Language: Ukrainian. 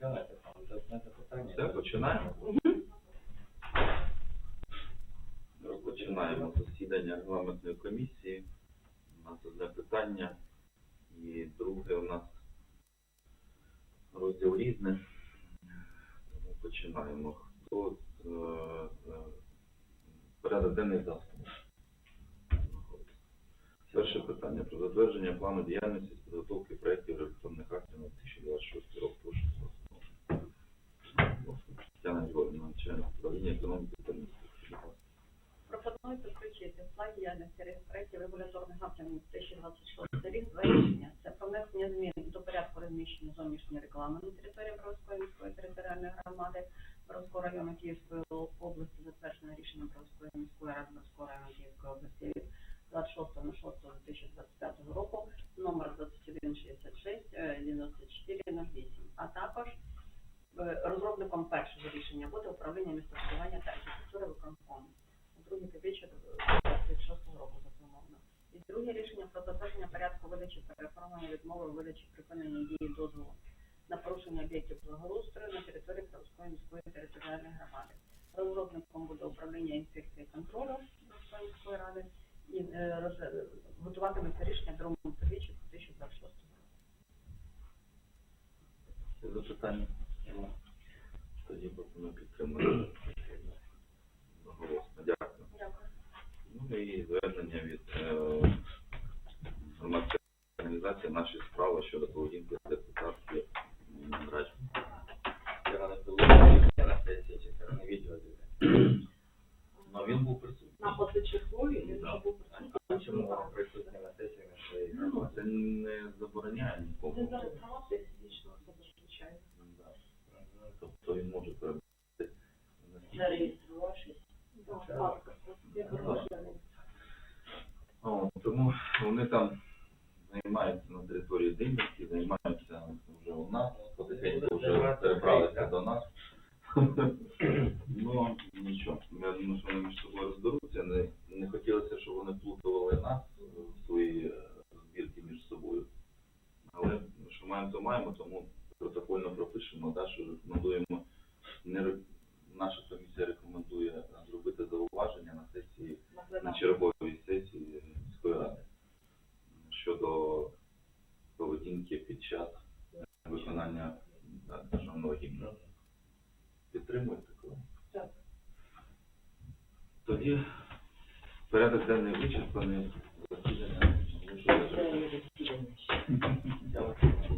Давайте, там, це запитання. Все, починаємо. Розпочинаємо засідання регламентної комісії. У нас одне питання і друге у нас розділ різне. Тому починаємо. Хто е, е, порядок денний за? Перше питання про затвердження плану діяльності з підготовки економіки та. Пропонується включити в план діяльності реєстрації регуляторних актів 2026 рік два. Це про внесення змін до порядку розміщення зовнішньої реклами на території Бровської міської територіальної громади Бровського району Київської області, затверджене рішенням Бровської міської ради Бровського району Київської області від 26.06.2025 розробником першого рішення буде управління містобудування та архітектури виконкому у другій півріччя 2026 року заплановано. І друге рішення про затвердження порядку видачі переформування відмови видачі припинення дії дозволу на порушення об'єктів благоустрою на території Кравської міської територіальної громади. Розробником буде управління інспекції контролю Кравської міської ради і е, готуватиметься рішення другому півріччі 2026 року. Запитання? Тоді пропоную підтримати. Голосно. Дякую. Дякую. Ну і звернення від е, громадської організації наші справи щодо поведінки депутатів Радж. Вчора не було рішення на сесії, чи це не відео дивиться. Ну він був присутній. На позачергові він вже був А чому присутні на сесії ще Ну, це не забороняє нікому. Це зараз права фізичного особи звичайно. Тобто він може перебувати Зареєструвавшись. Тому вони там займаються на території Димівки, займаються вже у нас, потихеньку вже перебралися до нас. Ну, нічого, я думаю, що вони між собою розберуться. Не, не хотілося, щоб вони плутували нас в свої е, збірки між собою. Але що маємо, то маємо, тому пропишемо, да, що рекомендуємо, не, наша комісія рекомендує зробити зауваження на сесії на черговій сесії міської ради щодо поведінки під час виконання да, державного гімну. Підтримуєте колеги? Так. Тоді порядок денний вичерпаний засідання.